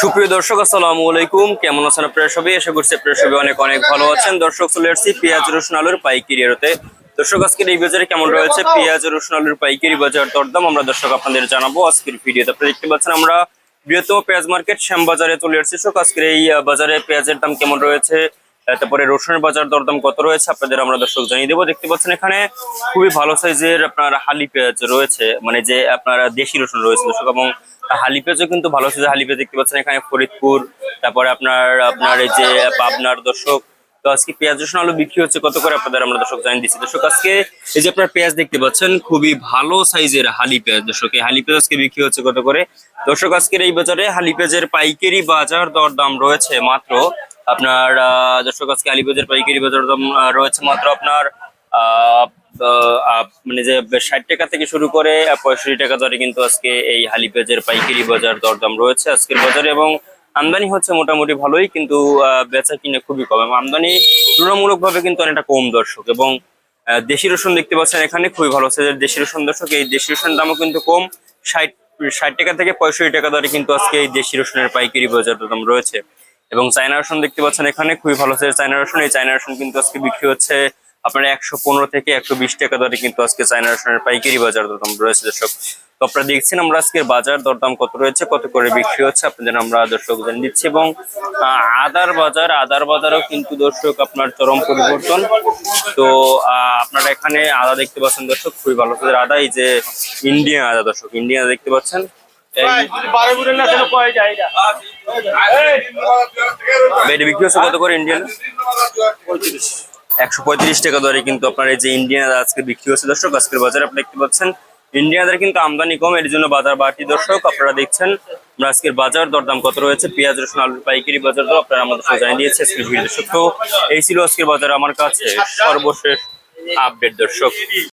সুপ্রিয় দর্শক আসসালামু আলাইকুম। কেমন আছেন আপনারা সবাই? আশা করছি আপনারা সবাই অনেক অনেক ভালো আছেন। দর্শক চলে আসছি পেঁয়াজ রসুন আলুর পাইকারি আড়তে দর্শক আজকের এই বাজারে কেমন রয়েছে? পেঁয়াজ রসুন আলুর পাইকারি বাজার দরদাম আমরা দর্শক আপনাদের জানাব। আজকের ভিডিওতে আপনারা দেখতে পাচ্ছেন আমরা বৃহত্তম পেঁয়াজ মার্কেট শ্যাম বাজারে চলে আসছি। আজকের এই বাজারে পেঁয়াজের দাম কেমন রয়েছে? তারপরে রসুনের বাজার দরদাম কত রয়েছে আপনাদের আমরা দর্শক জানিয়ে দেবো। দেখতে পাচ্ছেন এখানে খুবই ভালো সাইজের আপনার হালি পেঁয়াজ রয়েছে মানে যে আপনার দেশি রসুন রয়েছে দর্শক, এবং হালি পেঁয়াজও কিন্তু ভালো সাইজের হালি পেঁয়াজ দেখতে পাচ্ছেন এখানে ফরিদপুর, তারপরে আপনার আপনার এই যে পাবনার দর্শক, তো আজকে পেঁয়াজ রসুন আলু বিক্রি হচ্ছে, কত করে আপনাদের আমরা দর্শক জানিয়ে দিচ্ছি। দর্শক, আজকে এই যে আপনার পেঁয়াজ দেখতে পাচ্ছেন, খুবই ভালো সাইজের হালি পেঁয়াজ দর্শক, এই হালি পেঁয়াজ আজকে বিক্রি হচ্ছে কত করে? দর্শক, আজকের এই বাজারে হালি পেঁয়াজের পাইকারি বাজার দর দাম রয়েছে মাত্র আপনার দর্শক, আজকে হালি পেঁয়াজের পাইকারি বাজার দাম রয়েছে মাত্র আপনার মানে যে ষাট টাকা থেকে শুরু করে পঁয়ষট্টি টাকা দরে কিন্তু আজকে এই হালি পাইকারি বাজার দরদাম রয়েছে আজকের বাজারে এবং আমদানি হচ্ছে মোটামুটি ভালোই, কিন্তু বেচা কিনে খুবই কম এবং আমদানি তুলনামূলক ভাবে কিন্তু অনেকটা কম দর্শক এবং দেশি রসুন দেখতে পাচ্ছেন এখানে খুবই ভালো সাইজের দেশি রসুন দর্শক, এই দেশি রসুন দামও কিন্তু কম। ষাট ষাট টাকা থেকে পঁয়ষট্টি টাকা দরে কিন্তু আজকে এই দেশি রসুনের পাইকারি বাজার দাম রয়েছে। এবং চায়না রসুন দেখতে পাচ্ছেন এখানে খুবই ভালো সাইজের চায়না রসুন। এই চায়না রসুন কিন্তু আজকে বিক্রি হচ্ছে আপনার একশো পনেরো থেকে একশো বিশ টাকা দরে কিন্তু আজকে চায়না রসুনের পাইকারি বাজার দরদাম রয়েছে, দর্শক। তো আপনারা দেখছেন আমরা আজকের বাজার দরদাম কত রয়েছে, কত করে বিক্রি হচ্ছে আপনাদের আমরা দর্শক জানিয়ে দিচ্ছি এবং আদার বাজার, আদার বাজারও কিন্তু দর্শক আপনার চরম পরিবর্তন। তো আপনারা এখানে আদা দেখতে পাচ্ছেন দর্শক, খুবই ভালো। আদা এই যে ইন্ডিয়ান আদা দর্শক ইন্ডিয়ান দেখতে পাচ্ছেন। বিক্রি কত করে ইন্ডিয়ান একশো পঁয়ত্রিশ টাকা দরে কিন্তু আপনার এই যে আজকে বিক্রি দর্শক, আজকের দেখতে পাচ্ছেন কিন্তু আমদানি কম, এর জন্য বাজার বাড়তি। দর্শক, আপনারা দেখছেন আজকের বাজার দরদাম কত রয়েছে। পেঁয়াজ, রসুন, আলুর পাইকারি বাজার দর আপনারা আমাদের জানিয়ে দিয়েছে দর্শক তো এই ছিল আজকের বাজার। আমার কাছে সর্বশেষ আপডেট দর্শক।